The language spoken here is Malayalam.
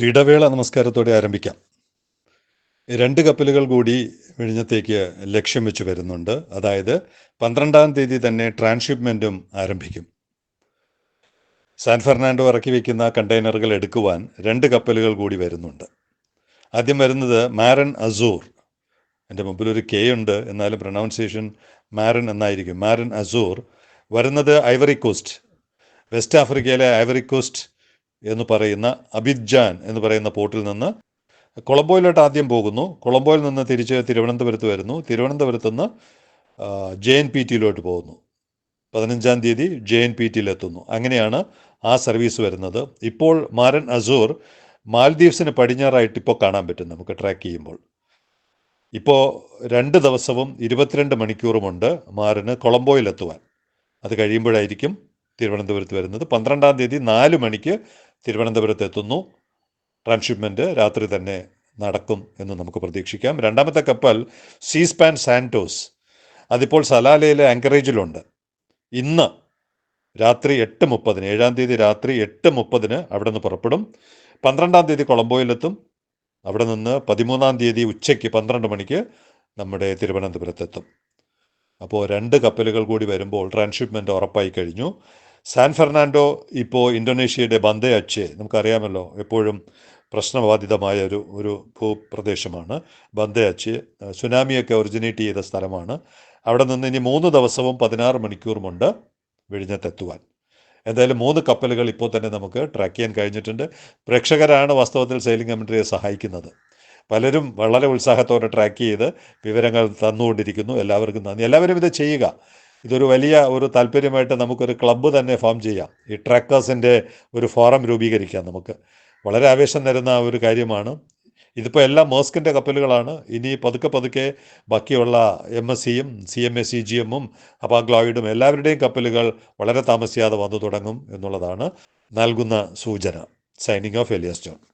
ഇടവേള നമസ്കാരത്തോടെ ആരംഭിക്കാം. രണ്ട് കപ്പലുകൾ കൂടി വിഴിഞ്ഞത്തേക്ക് ലക്ഷ്യം വെച്ച് വരുന്നുണ്ട്. അതായത് പന്ത്രണ്ടാം തീയതി തന്നെ ട്രാൻസ്ഷിപ്മെന്റും ആരംഭിക്കും. സാൻ ഫെർണാണ്ടോ ഇറക്കി വയ്ക്കുന്ന കണ്ടെയ്നറുകൾ എടുക്കുവാൻ രണ്ട് കപ്പലുകൾ കൂടി വരുന്നുണ്ട്. ആദ്യം വരുന്നത് മാരൻ അസൂർ. എന്റെ മുമ്പിൽ ഒരു കെ ഉണ്ട് എന്നാലും പ്രൊനൗൺസിയേഷൻ മാരൻ എന്നായിരിക്കും. മാരൻ അസൂർ വരുന്നത് ഐവറി കോസ്റ്റ് വെസ്റ്റ് ആഫ്രിക്കയിലെ ഐവറി കോസ്റ്റ് എന്ന് പറയുന്ന അബിജാൻ എന്ന് പറയുന്ന പോർട്ടിൽ നിന്ന് കൊളംബോയിലോട്ട് ആദ്യം പോകുന്നു. കൊളംബോയിൽ നിന്ന് തിരിച്ച് തിരുവനന്തപുരത്ത് വരുന്നു. തിരുവനന്തപുരത്ത് നിന്ന് ജെ എൻ പി ടിയിലോട്ട് പോകുന്നു. പതിനഞ്ചാം തീയതി ജെ എൻ പി ടിയിലെത്തുന്നു അങ്ങനെയാണ് ആ സർവീസ് വരുന്നത്. ഇപ്പോൾ മാരൻ അസൂർ മാൽദീവ്സിന് പടിഞ്ഞാറായിട്ട് ഇപ്പോൾ കാണാൻ പറ്റും നമുക്ക് ട്രാക്ക് ചെയ്യുമ്പോൾ. ഇപ്പോൾ രണ്ട് ദിവസവും ഇരുപത്തിരണ്ട് മണിക്കൂറുമുണ്ട് മാറിന് കൊളംബോയിലെത്തുവാൻ. അത് കഴിയുമ്പോഴായിരിക്കും തിരുവനന്തപുരത്ത് വരുന്നത്. പന്ത്രണ്ടാം തീയതി നാല് മണിക്ക് തിരുവനന്തപുരത്ത് എത്തുന്നു. ട്രാൻസ്ഷിപ്മെന്റ് രാത്രി തന്നെ നടക്കും എന്ന് നമുക്ക് പ്രതീക്ഷിക്കാം. രണ്ടാമത്തെ കപ്പൽ സീസ്പാൻ സാന്റോസ് അതിപ്പോൾ സലാലയിലെ ആങ്കറേജിലുണ്ട്. ഇന്ന് രാത്രി എട്ട് മുപ്പതിന് ഏഴാം തീയതി രാത്രി എട്ട് മുപ്പതിന് അവിടെ നിന്ന് പുറപ്പെടും. പന്ത്രണ്ടാം തീയതി കൊളംബോയിലെത്തും. അവിടെ നിന്ന് പതിമൂന്നാം തീയതി ഉച്ചയ്ക്ക് പന്ത്രണ്ട് മണിക്ക് നമ്മുടെ തിരുവനന്തപുരത്തെത്തും. അപ്പോൾ രണ്ട് കപ്പലുകൾ കൂടി വരുമ്പോൾ ട്രാൻസ്ഷിപ്മെന്റ് ഉറപ്പായി കഴിഞ്ഞു. സാൻ ഫെർണാണ്ടോ ഇപ്പോൾ ഇന്തോനേഷ്യയുടെ ബന്ദേ അച്ഛേ നമുക്കറിയാമല്ലോ എപ്പോഴും പ്രശ്നബാധിതമായ ഒരു ഒരു ഭൂപ്രദേശമാണ്. ബന്ദേ അച്ചെ സുനാമിയൊക്കെ ഒറിജിനേറ്റ് ചെയ്ത സ്ഥലമാണ്. അവിടെ നിന്ന് ഇനി മൂന്ന് ദിവസവും പതിനാറ് മണിക്കൂറുമുണ്ട് വിഴിഞ്ഞത്തെത്തുവാൻ എന്തായാലും മൂന്ന് കപ്പലുകൾ ഇപ്പോൾ തന്നെ നമുക്ക് ട്രാക്ക് ചെയ്യാൻ കഴിഞ്ഞിട്ടുണ്ട്. പ്രേക്ഷകരാണ് വാസ്തവത്തിൽ സെയിലിംഗ് കമൻട്രിയെ സഹായിക്കുന്നത്. പലരും വളരെ ഉത്സാഹത്തോടെ ട്രാക്ക് ചെയ്ത് വിവരങ്ങൾ തന്നുകൊണ്ടിരിക്കുന്നു. എല്ലാവർക്കും നന്ദി. എല്ലാവരും ഇത് ചെയ്യുക. ഇതൊരു വലിയ ഒരു താല്പര്യമായിട്ട് നമുക്കൊരു ക്ലബ്ബ് തന്നെ ഫോം ചെയ്യാം. ഈ ട്രാക്കേഴ്സിന്റെ ഒരു ഫോറം രൂപീകരിക്കാം നമുക്ക്. വളരെ ആവേശം തരുന്ന ഒരു കാര്യമാണ്. ഇതിപ്പോൾ എല്ലാം മോസ്കിന്റെ കപ്പലുകളാണ്. ഇനി പതുക്കെ പതുക്കെ ബാക്കിയുള്ള എം എസ് സിയും C M S C G എമ്മും അപാഗ്ലോയിഡും എല്ലാവരുടെയും കപ്പലുകൾ വളരെ താമസിയാതെ വന്നു തുടങ്ങും എന്നുള്ളതാണ് നൽകുന്ന സൂചന. Signing off Elias John